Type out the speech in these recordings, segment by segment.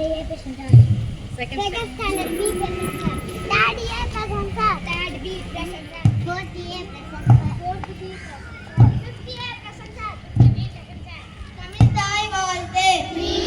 में ये पेशेंट है। Second standard B patient third ये पेशेंट है थर्ड बी पेशेंट है फोर्थ ये पेशेंट है फोर्थ बी पेशेंट है फिफ्थ ये पेशेंट है फिफ्थ बी पेशेंट है तमिल ताई बोलते थ्री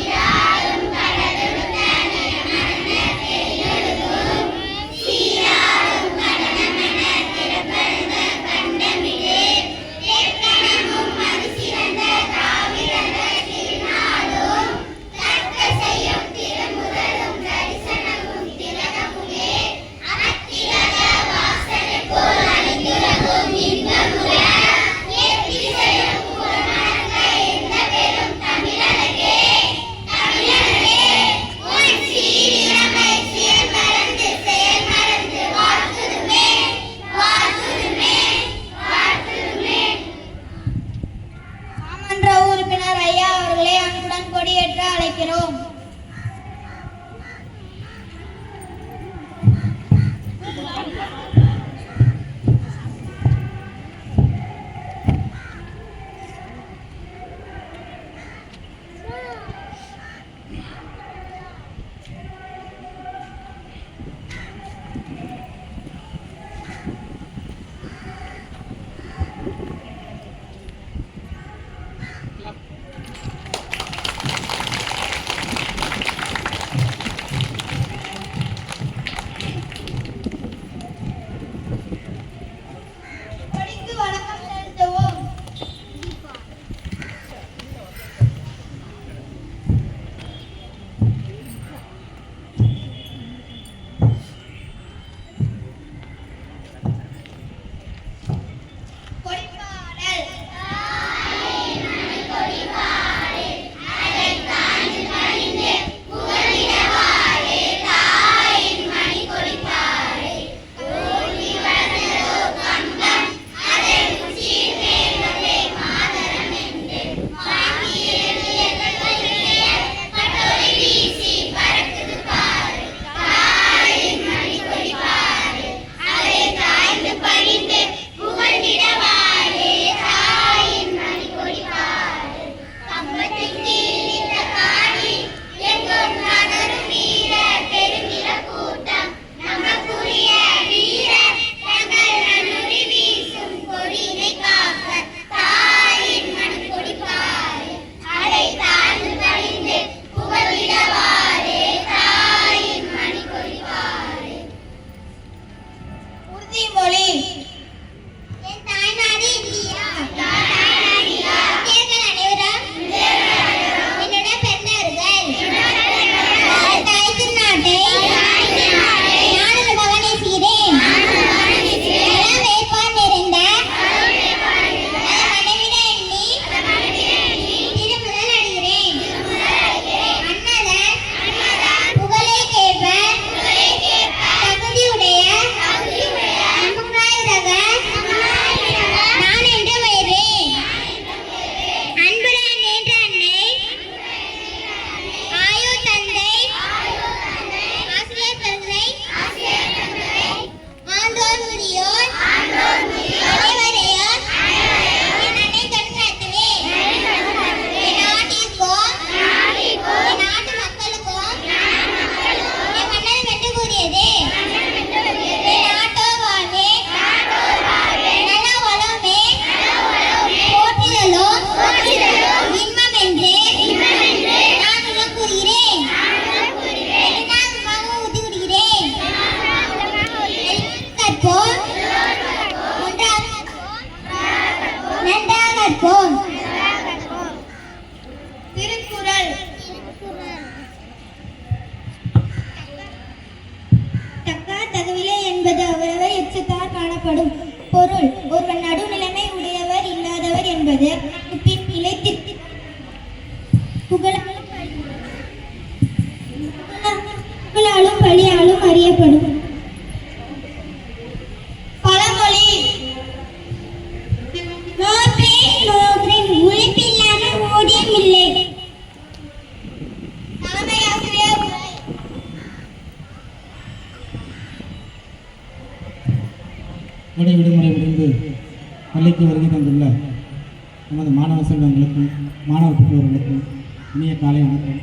இனிய காலை வணக்கம்.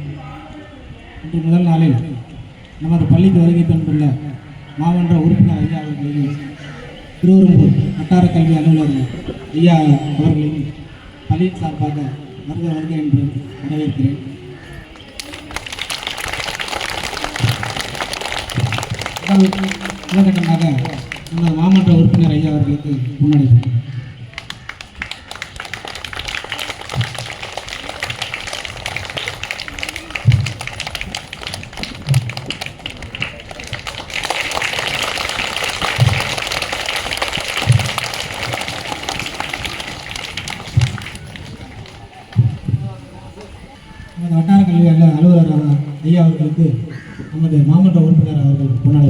இன்று முதல் நாளில் நமது பள்ளிக்கு வருகை தந்துள்ள மாமன்ற உறுப்பினர் ஐயா அவர்களையும் திருவரும்பூர் வட்டார கல்வி அலுவலர் ஐயா அவர்களையும் பள்ளியின் சார்பாக வருக வருக என்று வரவேற்கிறேன். முதல் நமது மாமன்ற உறுப்பினர் ஐயா அவர்களுக்கு முன்னடைகிறேன் நமது வட்டார கல்வி அலுவலர் ஐயா அவர்களுக்கு நமது மாவட்ட உறுப்பினர் அவர்கள் முன்னாடி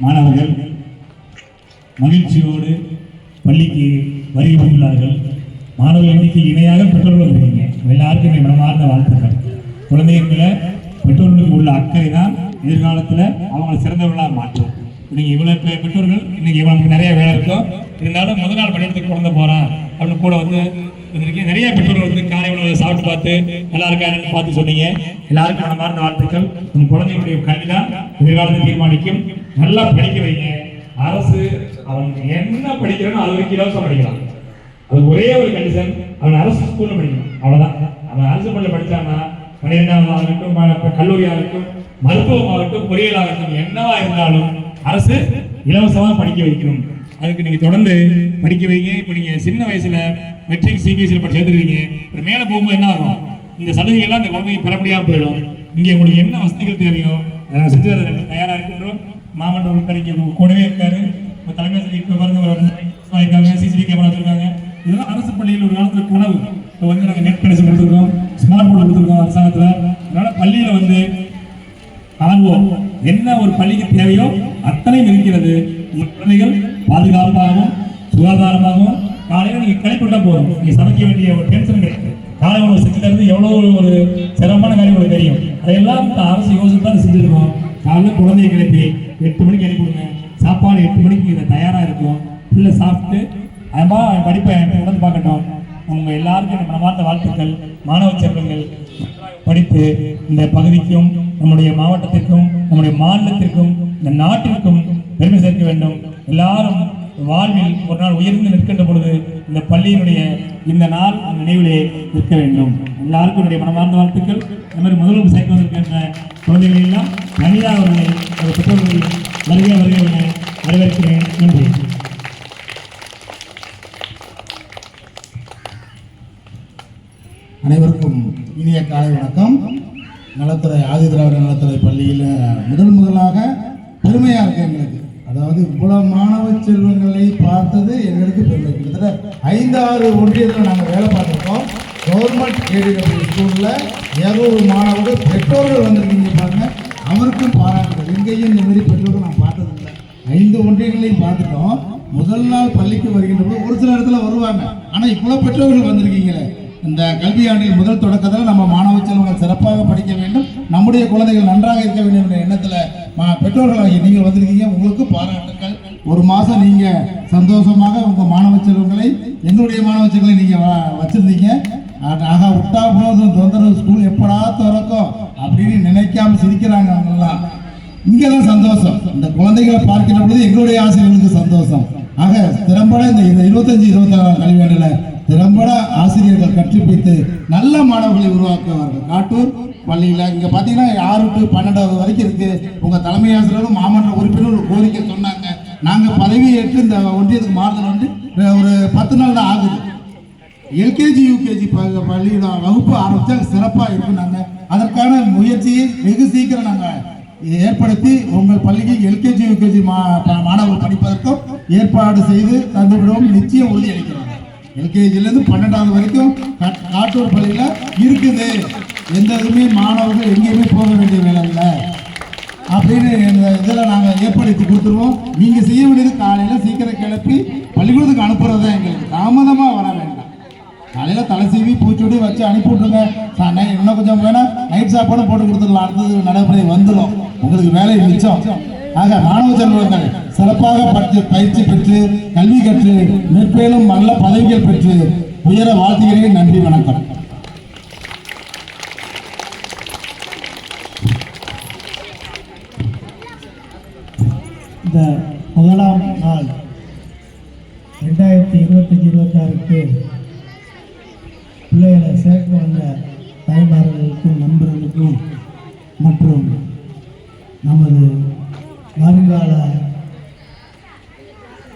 மாணவர்கள் மகிழ்ச்சியோடு பள்ளிக்கு வருகை வந்துள்ளார்கள் மாணவர்கள் எண்ணிக்கை இணையாக பெற்றோர்கள் வந்திருக்கீங்க எல்லாருக்கும் என் மனமார்ந்த வாழ்த்துக்கள். குழந்தைகளில் பெற்றோர்களுக்கு உள்ள அக்கறை தான் எதிர்காலத்தில் அவங்களை சிறந்தவர்களாக மாற்றும். நீங்கள் இவ்வளோ பெ- பெற்றோர்கள் இன்னைக்கு இவங்களுக்கு நிறைய வேலை இருக்கும் இருந்தாலும் முதல் நாள் பள்ளியிடத்துக்கு குழந்தை போகிறான் அப்படின்னு கூட வந்து வந்திருக்கீங்க நிறைய பெற்றோர்கள் வந்து காலை உணவு சாப்பிட்டு பார்த்து நல்லா இருக்கா பார்த்து சொன்னீங்க. எல்லாருக்கும் மனமார்ந்த வாழ்த்துக்கள். உங்கள் குழந்தைகளுடைய கல்வி தான் எதிர்காலத்தை தீர்மானிக்கும். நல்லா படிக்க வைங்க. அரசு அவன் என்ன படிக்கிறானோ அது வரைக்கும் இலவசம் படிக்கலாம். அது ஒரே ஒரு கண்டிஷன் அவன் அரசு ஸ்கூல்ல படிக்கணும். அவ்வளவுதான். அவன் அரசு பள்ளியில் படிச்சான்னா பன்னிரெண்டாம் ஆகட்டும் ப- கல்லூரி ஆகட்டும் மருத்துவம் ஆகட்டும் பொறியியல் ஆகட்டும் என்னவா இருந்தாலும் அரசு இலவசமா படிக்க வைக்கணும். அதுக்கு நீங்க தொடர்ந்து படிக்க வைங்க. இப்போ நீங்க சின்ன வயசுல மெட்ரிக் சிபிஎஸ்சியில் படி சேர்த்துருவீங்க இப்போ மேலே போகும்போது என்ன ஆகும்? இந்த சலுகைகள்லாம் இந்த குழந்தைங்க பெற போயிடும். இங்கே உங்களுக்கு என்ன வசதிகள் தேவையோ அதை செஞ்சு தயாராக இருக்கின்றோம். மாமன்ற உறுப்பினர் இங்கே கூடவே இருக்காரு. இப்போ தலைமை ஆசிரியர் இப்போ பாருங்க சிசிடி இருக்காங்க கேமரா வச்சிருக்காங்க. இதெல்லாம் அரசு பள்ளியில் ஒரு காலத்தில் கனவு இப்போ வந்து நாங்கள் நெட் கனெக்ஷன் கொடுத்துருக்கோம். ஸ்மார்ட் போர்டு கொடுத்துருக்கோம் அரசாங்கத்தில். அதனால் பள்ளியில் வந்து காண்போம் என்ன ஒரு பள்ளிக்கு தேவையோ அத்தனையும் இருக்கிறது. உங்கள் குழந்தைகள் பாதுகாப்பாகவும் சுகாதாரமாகவும் காலையில் நீங்கள் கிளப்பிவிட்டா போதும் நீங்கள் சமைக்க வேண்டிய ஒரு டென்ஷன் கிடையாது. காலை உணவு செஞ்சு தரது எவ்வளோ ஒரு சிரமமான காரியம் உங்களுக்கு தெரியும். அதையெல்லாம் அரசு யோசித்து தான் செஞ்சுருக்கோம். காலையில் குழந்தைய கிளப்பி எட்டு மணிக்கு அனுப்பிவிடுங்க சாப்பாடு எட்டு மணிக்கு இதை தயாராக இருக்கும். பிள்ளை சாப்பிட்டு அதுமா படிப்பை உணர்ந்து பார்க்கட்டும். உங்கள் எல்லாருக்கும் என் மனமார்ந்த வாழ்த்துக்கள். மாணவ செல்வங்கள் படித்து இந்த பகுதிக்கும் நம்முடைய மாவட்டத்திற்கும் நம்முடைய மாநிலத்திற்கும் இந்த நாட்டிற்கும் பெருமை சேர்க்க வேண்டும். எல்லாரும் வாழ்வில் ஒரு நாள் உயர்ந்து நிற்கின்ற பொழுது இந்த பள்ளியினுடைய இந்த நாள் அந்த நினைவிலே நிற்க வேண்டும். எல்லாருக்கும் என்னுடைய மனமார்ந்த வாழ்த்துக்கள். இந்த மாதிரி முதல்வர் சேர்க்க வந்திருக்கின்ற குழந்தைகள் எல்லாம் தனியாக அவர்களை ஒரு பெற்றோர்கள் வருகை வருகை வரவேற்கிறேன். நன்றி. அனைவருக்கும் இனிய காலை வணக்கம். நலத்துறை ஆதிதிராவிட நலத்துறை பள்ளியில் முதல் முதலாக பெருமையாக இருக்கு எங்களுக்கு. அதாவது இவ்வளவு மாணவ செல்வங்களை பார்த்தது எங்களுக்கு பெருமை. கிட்டத்தட்ட ஐந்து ஆறு ஒன்றியத்தில் நாங்கள் வேலை பார்த்துருக்கோம். கவர்மெண்ட் ஏடிடபிள்யூ ஸ்கூலில் இருநூறு மாணவர்கள் பெற்றோர்கள் வந்திருக்கீங்க பாருங்க. அவருக்கும் பாராட்டுகள். எங்கேயும் இந்த மாதிரி பெற்றோர்கள் நான் பார்த்ததில்லை. ஐந்து ஒன்றியங்களையும் பார்த்துட்டோம். முதல் நாள் பள்ளிக்கு வருகின்ற போது ஒரு சில இடத்துல வருவாங்க. ஆனால் இவ்வளோ பெற்றோர்கள் வந்திருக்கீங்களே. இந்த கல்வியாண்டின் முதல் தொடக்கத்தில் நம்ம மாணவ செல்வங்கள் சிறப்பாக படிக்க வேண்டும். நம்முடைய குழந்தைகள் நன்றாக இருக்க வேண்டும் என்ற எண்ணத்தில் பெற்றோர்களாகி நீங்கள் வந்திருக்கீங்க. உங்களுக்கு பாராட்டுக்கள். ஒரு மாதம் நீங்கள் சந்தோஷமாக உங்கள் மாணவ செல்வங்களை எங்களுடைய மாணவ செல்வங்களை நீங்கள் வச்சுருந்தீங்க. ஆகா விட்டா போதும். தொந்தரவு ஸ்கூல் எப்படா திறக்கும் அப்படின்னு நினைக்காம சிரிக்கிறாங்க அவங்கெல்லாம். இங்கே தான் சந்தோஷம். இந்த குழந்தைகளை பார்க்கிற பொழுது எங்களுடைய ஆசிரியர்களுக்கு சந்தோஷம். ஆக திறம்பட இந்த இந்த இருபத்தஞ்சு இருபத்தாறாம் கல்வியாண்டில் திறம்பட ஆசிரியர்கள் கற்றுப்பித்து நல்ல மாணவர்களை உருவாக்குவார்கள். காட்டூர் பள்ளியில் இங்கே பார்த்தீங்கன்னா ஆறு டு பன்னெண்டாவது வரைக்கும் இருக்குது உங்கள் தலைமை ஆசிரியரும் மாமன்ற உறுப்பினர் ஒரு கோரிக்கை சொன்னாங்க. நாங்கள் பதவி ஏற்று இந்த ஒன்றியத்துக்கு மாறுதல் வந்து ஒரு பத்து நாள் தான் ஆகுது. எல்கேஜி யூகேஜி பள்ளியோட வகுப்பு ஆரம்பித்தா சிறப்பாக இருக்கும் நாங்கள் அதற்கான முயற்சியை வெகு சீக்கிரம் நாங்கள் ஏற்படுத்தி உங்கள் பள்ளிக்கு எல்கேஜி யூகேஜி மா மாணவர்கள் படிப்பதற்கும் ஏற்பாடு செய்து தந்துவிடவும். நிச்சயம் உறுதியளிக்கிறோம் எல்கேஜிலேருந்து பன்னெண்டாவது வரைக்கும் காட்டூர் பள்ளியில் இருக்குது. எந்த இதுவுமே மாணவர்கள் எங்கேயுமே போக வேண்டிய வேலை இல்லை. அப்படின்னு இந்த இதில் நாங்கள் ஏற்படுத்தி கொடுத்துருவோம். நீங்கள் செய்ய வேண்டியது காலையில் சீக்கிரம் கிளப்பி பள்ளிக்கூடத்துக்கு அனுப்புறது தான் எங்களுக்கு. தாமதமாக வர வேண்டாம். காலையில் தலை சீவி பூச்சொடி வச்சு அனுப்பி விட்ருங்க இன்னும் கொஞ்சம் வேணால் நைட் சாப்பாடும் போட்டு கொடுத்துடலாம். அடுத்தது நடைமுறை வந்துடும். உங்களுக்கு வேலை மிச்சம். ஆக மாணவ செல்வங்கள் சிறப்பாக பற்றி பயிற்சி பெற்று கல்வி கற்று மேற்பேலும் நல்ல பதவிகள் பெற்று உயர வாழ்த்துகிறேன். நன்றி வணக்கம் இந்த முதலாம் நாள் ரெண்டாயிரத்தி இருபத்தஞ்சி இருபத்தாறுக்கு பிள்ளைகளை சேர்க்க வந்த தாய்மார்களுக்கும் நண்பர்களுக்கும் மற்றும் நமது வருங்கால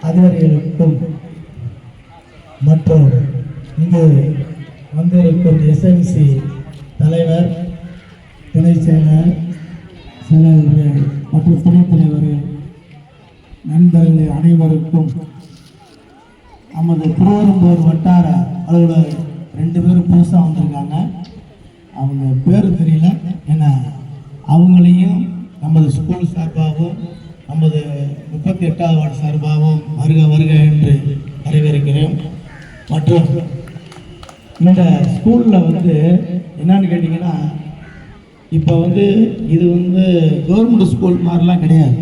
அதிகாரிகளுக்கும் மற்றும் இங்கு வந்திருக்கும் எஸ்எம்சி தலைவர் துணை செயலர் செயலர்கள் மற்றும் துணைத் தலைவர்கள் நண்பர்கள் அனைவருக்கும் நமது திருவரம்பூர் வட்டார அலுவலர் ரெண்டு பேரும் புதுசாக வந்திருக்காங்க அவங்க பேர் தெரியல ஏன்னா அவங்களையும் நமது ஸ்கூல் சார்பாகவும் நமது முப்பத்தி எட்டாவது வார்டு சார்பாகவும் வருக வருக என்று வரவேற்கிறேன் மற்றும் இந்த ஸ்கூலில் வந்து என்னன்னு கேட்டிங்கன்னா இப்போ வந்து இது வந்து கவர்மெண்ட் ஸ்கூல் மாதிரிலாம் கிடையாது.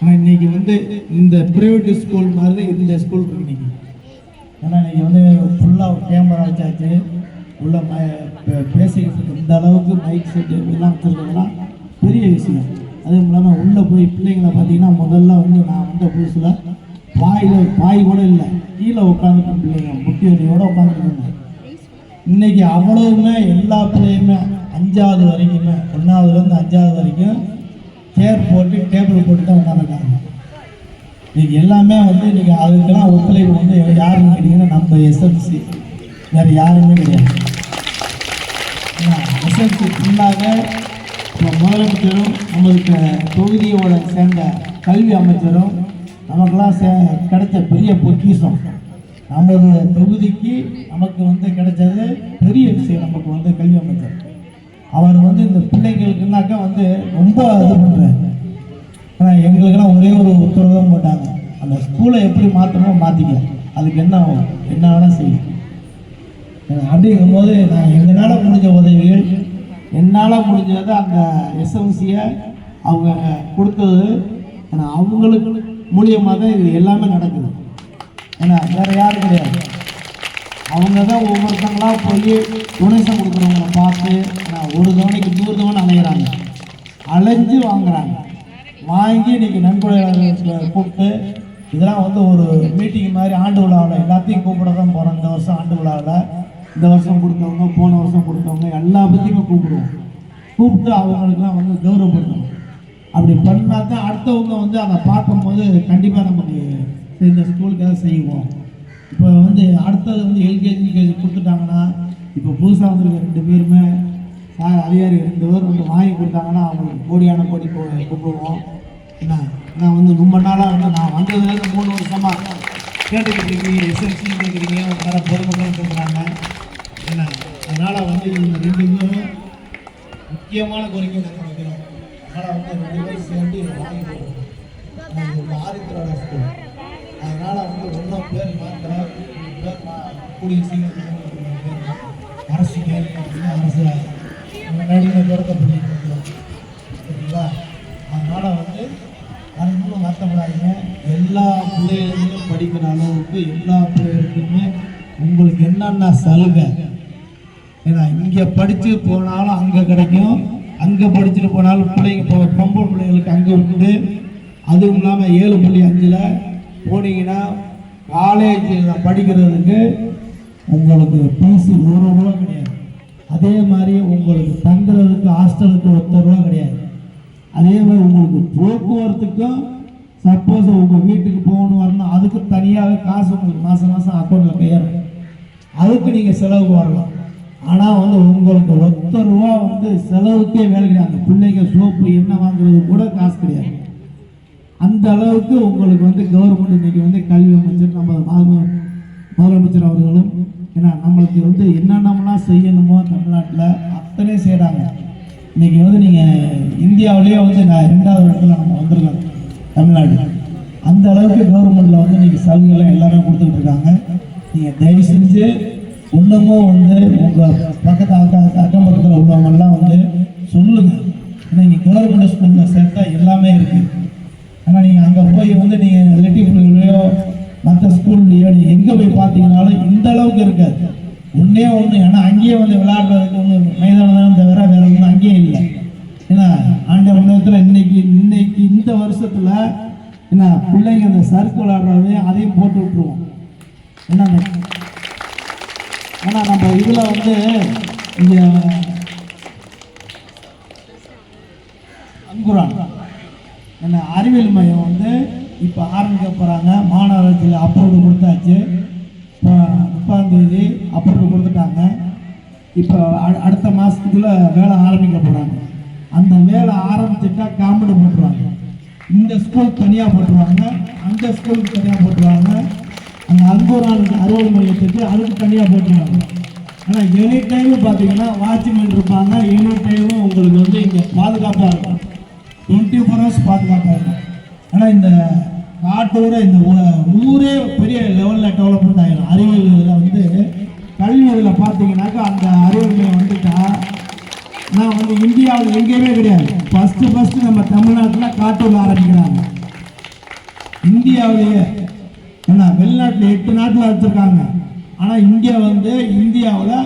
ஆனால் இன்னைக்கு வந்து இந்த ப்ரைவேட் ஸ்கூல் மாதிரி தான் இந்த ஸ்கூல் இருக்கு இன்றைக்கி ஏன்னா இன்றைக்கி வந்து ஃபுல்லாக கேமரா வச்சாச்சு. உள்ள ம பே- பேசிக்கிட்டு இந்த அளவுக்கு மைக் செட்டு எல்லாம் வச்சுருக்கோம்னா பெரிய விஷயம். அதுவும் இல்லாமல் உள்ளே போய் பிள்ளைங்களை பார்த்தீங்கன்னா முதல்ல வந்து நான் வந்த புதுசில் பாயில் பாய் கூட இல்லை. கீழே உட்காந்துருக்கேன் பிள்ளைங்க முட்டி வலியோட உட்காந்துருக்காங்க. இன்னைக்கு அவ்வளவுமே எல்லா பிள்ளையுமே அஞ்சாவது வரைக்குமே ஒன்றாவதுலேருந்து அஞ்சாவது வரைக்கும் சேர் போட்டு டேபிள் போட்டு தான் உட்காந்துருக்காங்க இன்னைக்கு எல்லாமே வந்து இன்னைக்கு அதுக்கெல்லாம் ஒத்துழைப்பு வந்து யாருன்னு கேட்டிங்கன்னா நம்ம எஸ்எம்சி வேறு யாருமே கிடையாது. எஸ்எம்சி ஃபுல்லாக இப்போ முதலமைச்சரும் நம்மளுக்கு தொகுதியோட சேர்ந்த கல்வி அமைச்சரும் நமக்கெல்லாம் சே கிடைச்ச பெரிய பொக்கிஷம். நமது தொகுதிக்கு நமக்கு வந்து கிடைச்சது பெரிய விஷயம் நமக்கு வந்து கல்வி அமைச்சர். அவர் வந்து இந்த பிள்ளைங்களுக்குனாக்கா வந்து ரொம்ப இது பண்ணுறாரு ஆனால் எங்களுக்கெல்லாம் ஒரே ஒரு உத்தரவு தான் போட்டாங்க அந்த ஸ்கூலை எப்படி மாற்றணுமோ மாற்றிக்கலாம் அதுக்கு என்ன ஆகும்? என்ன வேணால் செய்யும் அப்படிங்கும்போது நான் எங்களால் முடிஞ்ச உதவிகள் என்னால் முடிஞ்சது அந்த எஸ்எம்சியை அவங்க கொடுத்தது. ஏன்னா அவங்களுக்கு மூலியமாக தான் இது எல்லாமே நடக்குது. தான் வேறு யாரும் கிடையாது. அவங்க தான் ஒவ்வொருத்தங்களாக போய் டொனேஷன் கொடுக்குறவங்கள பார்த்து நான் ஒரு தவணைக்கு நூறு தவணை அலைகிறாங்க அலைஞ்சு வாங்குறாங்க. வாங்கி இன்னைக்கு நன்கொடையாளர்களை கூப்பிட்டு இதெல்லாம் வந்து ஒரு மீட்டிங் மாதிரி ஆண்டு விழாவில் எல்லாத்தையும் கூப்பிட தான் போகிறோம் இந்த வருஷம் ஆண்டு விழாவில். இந்த வருஷம் கொடுத்தவங்க போன வருஷம் கொடுத்தவங்க எல்லா பற்றியுமே கூப்பிடுவோம். கூப்பிட்டு அவங்களுக்குலாம் வந்து கௌரவப்படுத்தணும். அப்படி பண்ணா தான் அடுத்தவங்க வந்து அதை பார்க்கும்போது கண்டிப்பாக நமக்கு இந்த ஸ்கூலுக்காக செய்வோம். இப்போ வந்து அடுத்தது வந்து எல்கேஜி யூகேஜி கொடுத்துட்டாங்கன்னா இப்போ புதுசாக வந்திருக்க ரெண்டு பேருமே சார் அதிகாரி ரெண்டு பேர் வந்து வாங்கி கொடுத்தாங்கன்னா அவங்களுக்கு கோடியான கோடி கூ- கூப்பிடுவோம் என்ன? நான் வந்து ரொம்ப நாளாக வந்து நான் வந்ததுலேருந்து மூணு வருஷமாக கேட்டுக்கிட்டு இருக்கீங்க எஸ்எல்சி கேட்குறீங்க வேறு பொதுமக்கள் கேட்குறாங்க என்ன? அதனால் வந்து இந்த ரெண்டு பேரும் முக்கியமான கோரிக்கை நாங்கள் வைக்கிறோம். அதனால் வந்து ரெண்டு பேரும் சேர்ந்து வாங்கி கொடுக்கணும். அது ஸ்கூல் நான் என்னென்ன சலுகை. ஏன்னா இங்கே படித்து போனாலும் அங்கே கிடைக்கும். அங்கே படிச்சுட்டு போனாலும் பிள்ளைங்க போ பொம்பளை பிள்ளைங்களுக்கு அங்கே உண்டு. அதுவும் இல்லாமல் ஏழு புள்ளி அஞ்சில் போனீங்கன்னா காலேஜில் படிக்கிறதுக்கு உங்களுக்கு ஃபீஸு ஒரு ரூபா கிடையாது. அதே மாதிரி உங்களுக்கு தங்குறதுக்கு ஹாஸ்டலுக்கு ஒத்த ரூபா கிடையாது. அதே மாதிரி உங்களுக்கு போக்குவரத்துக்கும் சப்போஸ் உங்கள் வீட்டுக்கு போகணும் வரணும் அதுக்கு தனியாகவே காசு உங்களுக்கு மாதம் மாதம் அக்கௌண்ட்டில் கையாளும் அதுக்கு நீங்கள் செலவுக்கு வரலாம். ஆனால் வந்து உங்களுக்கு ஒத்த ரூபா வந்து செலவுக்கே வேலை கிடையாது. அந்த பிள்ளைங்க சோப்பு என்ன வாங்குறது கூட காசு கிடையாது. அந்த அளவுக்கு உங்களுக்கு வந்து கவர்மெண்ட் இன்னைக்கு வந்து கல்வி அமைச்சர் நம்ம முதலமைச்சர் அவர்களும் ஏன்னா நம்மளுக்கு வந்து என்னென்னலாம் செய்யணுமோ தமிழ்நாட்டில் அத்தனை செய்கிறாங்க இன்றைக்கி வந்து நீங்கள் இந்தியாவிலேயே வந்து நான் ரெண்டாவது இடத்துல நம்ம வந்திருக்கோம் தமிழ்நாடு. அந்த அளவுக்கு கவர்மெண்ட்டில் வந்து இன்றைக்கி சலுகைலாம் எல்லாரும் கொடுத்துட்டு இருக்காங்க. நீங்கள் தயவு செஞ்சு இன்னமும் வந்து உங்கள் பக்கத்து அக்கா அக்கம் பக்கத்தில் உள்ளவங்கெல்லாம் வந்து சொல்லுங்கள் ஏன்னா இங்கே கவர்மெண்ட் ஸ்கூலில் சேர்த்தா எல்லாமே இருக்குது ஆனால் நீங்கள் அங்கே போய் வந்து நீங்கள் லெட்டிஃப்லையோ மற்ற ஸ்கூல்லையோ நீங்கள் எங்கே போய் பார்த்தீங்கனாலும் இந்த அளவுக்கு இருக்காது. ஒன்றே ஒன்று ஏன்னா அங்கேயே வந்து விளையாடுறதுக்கு ஒன்று மைதானம் தவிர வேற ஒன்றும் அங்கேயே இல்லை. ஏன்னா ஆண்ட உலகத்தில் இன்னைக்கு இன்னைக்கு இந்த வருஷத்தில் என்ன பிள்ளைங்க அந்த சர்க்கு விளையாடுறது அதையும் போட்டு விட்டுருவோம். ஏன்னா ஏன்னா நம்ம இதில் வந்து இங்கே அங்குரான் என்ன அறிவியல் மையம் வந்து இப்போ ஆரம்பிக்க போகிறாங்க மாநகராட்சியில் அப்ரூவல் கொடுத்தாச்சு. இப்போ முப்பாம் அப்ரூவல் கொடுத்துட்டாங்க. இப்போ அடுத்த மாதத்துக்குள்ளே வேலை ஆரம்பிக்க போகிறாங்க அந்த வேலை ஆரம்பிச்சுட்டா காம்பெடி போட்டுருவாங்க. இந்த ஸ்கூல் தனியாக போட்டுருவாங்க. அந்த ஸ்கூலுக்கு தனியாக போட்டுருவாங்க. அந்த அன்புரான் அறுவடை மையத்துக்கு அதுக்கு தனியாக போட்டுருவாங்க ஆனால் எனி டைமும் பார்த்தீங்கன்னா வாட்ச்மேன் இருப்பாங்க. எனி டைமும் உங்களுக்கு வந்து இங்கே பாதுகாப்பாக இருக்கும். டுவெண்ட்டி ஃபோர் ஹவர்ஸ் பாதுகாப்பாக இருக்கும். ஆனால் இந்த நாட்டோட இந்த ஊரே பெரிய லெவலில் டெவலப்மெண்ட் ஆகிடும் அறிவியல் இதில் வந்து கல்வி இதில் பார்த்தீங்கன்னாக்கா அந்த அறிவியல் மையம் வந்துட்டா நான் வந்து இந்தியாவில் எங்கேயுமே கிடையாது. ஃபஸ்ட்டு ஃபஸ்ட்டு நம்ம தமிழ்நாட்டில் காட்டூரில் ஆரம்பிக்கிறாங்க. இந்தியாவிலேயே ஏன்னா வெளிநாட்டில் எட்டு நாட்டில் வச்சுருக்காங்க. ஆனால் இங்கே வந்து இந்தியாவில்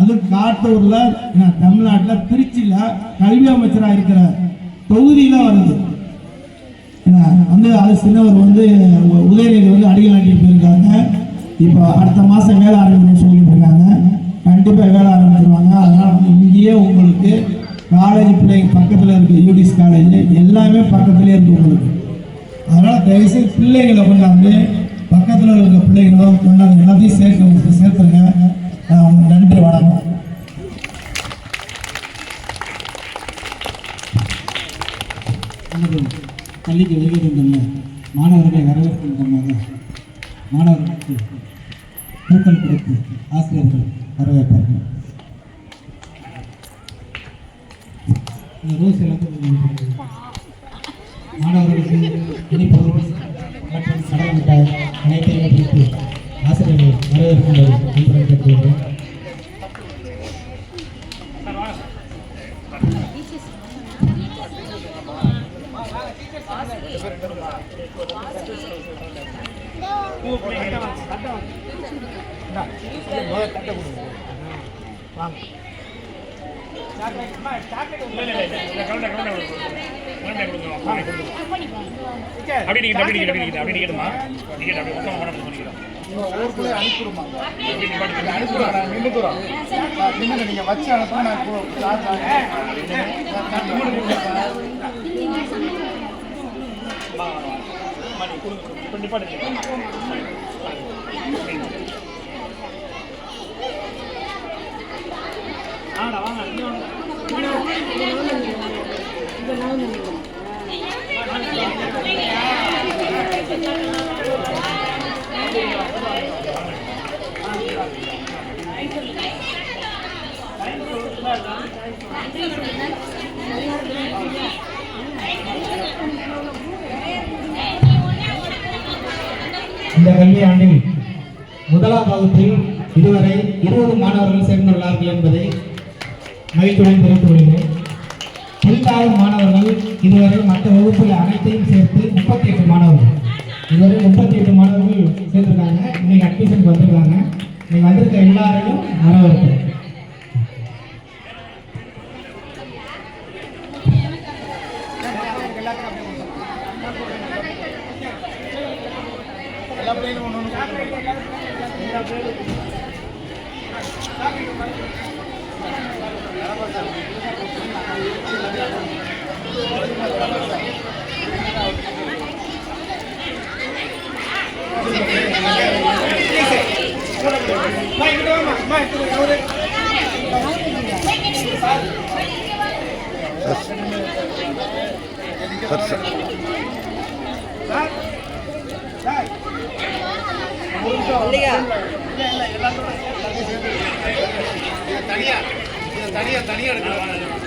அது காட்டூரில் என்ன தமிழ்நாட்டில் திருச்சியில் கல்வி அமைச்சராக இருக்கிற தொகுதியில் வருது. ஏன்னா வந்து அது சின்னவர் வந்து உதயநிதி வந்து அடிகள் நாட்டிட்டு போயிருக்காங்க. இப்போ அடுத்த மாதம் வேலை ஆரம்பிக்கணும்னு சொல்லிட்டு இருக்காங்க. கண்டிப்பாக வேலை ஆரம்பிச்சிருவாங்க. அதனால் வந்து இங்கேயே உங்களுக்கு காலேஜ் பிள்ளைங்க பக்கத்தில் இருக்குது யூடிஸ் காலேஜ் எல்லாமே பக்கத்துலேயே இருக்குது உங்களுக்கு. அதனால் தயவுசெய்து பிள்ளைங்களை கொண்டாந்து பக்கத்தில் இருக்க பிள்ளைங்களோ கொண்டாந்து எல்லாத்தையும் சேர்க்க சேர்த்துருங்க. நான் உங்களுக்கு நன்றி வணக்கம். பள்ளிக்கு வருகை தந்துள்ள மாணவர்களை வரவேற்கும் விதமாக மாணவர்களுக்கு பூக்கள் கொடுத்து ஆசிரியர்கள் வரவேற்பார்கள். இந்த ரோஸ் எல்லாத்தையும் மாணவர்களுக்கு இனிப்பு மற்றும் கடல் மிட்டாய் அனைத்தையும் ஆசிரியர்கள் வரவேற்கும்போது அப்படி நீங்க அப்படி நீங்க அப்படி நீங்க அப்படி அப்படி சொல்லிக்கிறோம் ஊருக்குள்ளே அனுப்பிடுமா நின்றுக்குறோம் நீங்கள் வச்சு அனுப்ப நான் இப்ப நிப்பாட்டுங்க ஆடா வாங்க இங்க வாங்க இந்த கல்வியாண்டில் முதலாம் வகுப்பில் இதுவரை இருபது மாணவர்கள் சேர்ந்துள்ளார்கள் என்பதை மகிழ்ச்சியுடன் தெரிவித்துக் கொள்கிறேன். புதிதாக மாணவர்கள் இதுவரை மற்ற வகுப்பில் அனைத்தையும் சேர்த்து முப்பத்தி எட்டு மாணவர்கள். இதுவரை முப்பத்தி எட்டு மாணவர்கள் சேர்ந்திருக்காங்க. இன்னைக்கு அட்மிஷன் வந்திருக்காங்க. இன்னைக்கு வந்திருக்க எல்லாரையும் வரவேற்கிறேன் எல்லா பிள்ளைங்களும் ஒன்று ஒன்று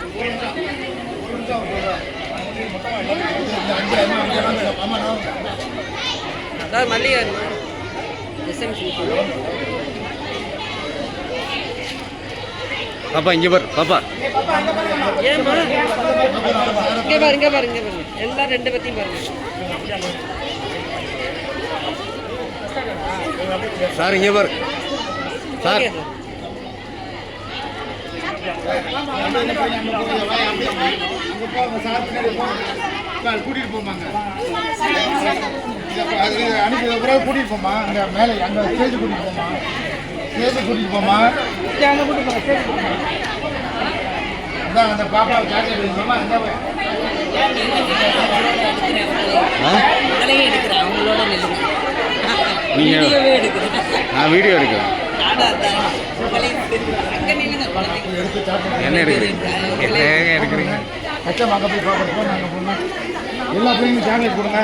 ஒரு நிமிஷம் சார் மல்லிகை எஸ்எம்சி பாப்பா இங்கே பார் பாப்பா. ஏம்மா இங்கே பாரு இங்கே பாரு இங்கே பாருங்க எல்லாம் ரெண்டு பத்தியும் பாருங்க. சார் இங்கே பார். சார். கூட்டிட்டு போமாங்க அனுப்பி பிறகு கூட்டிட்டு போமா அங்க மேலே அங்க ஸ்டேஜ் கூட்டிட்டு போமா ஸ்டேஜ் கூட்டிட்டு போமா அதான் அந்த பாப்பாவை சாக்லேட் வைக்கணுமா அந்த நான் வீடியோ எடுக்கிறேன். அங்கே என்ன எடுக்கிறீங்க? என்ன எடுக்கிறீங்க? கச்சம் அங்கே போய் பார்க்குற போன அங்கே போகணும் எல்லா பிள்ளைங்களும் சாக்லேட் கொடுங்க.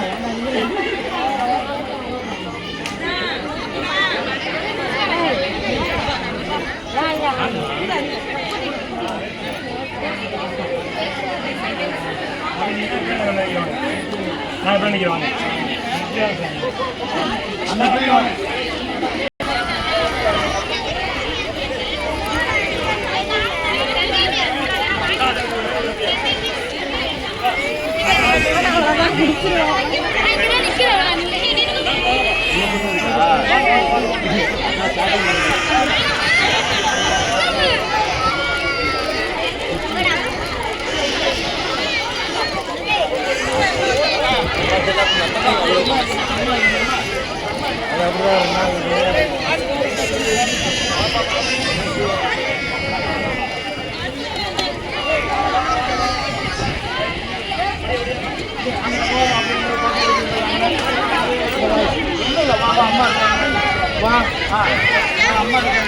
நான் எப்படி நிற்கிறேன் அந்த பிள்ளைங்க வாங்க. அம்மா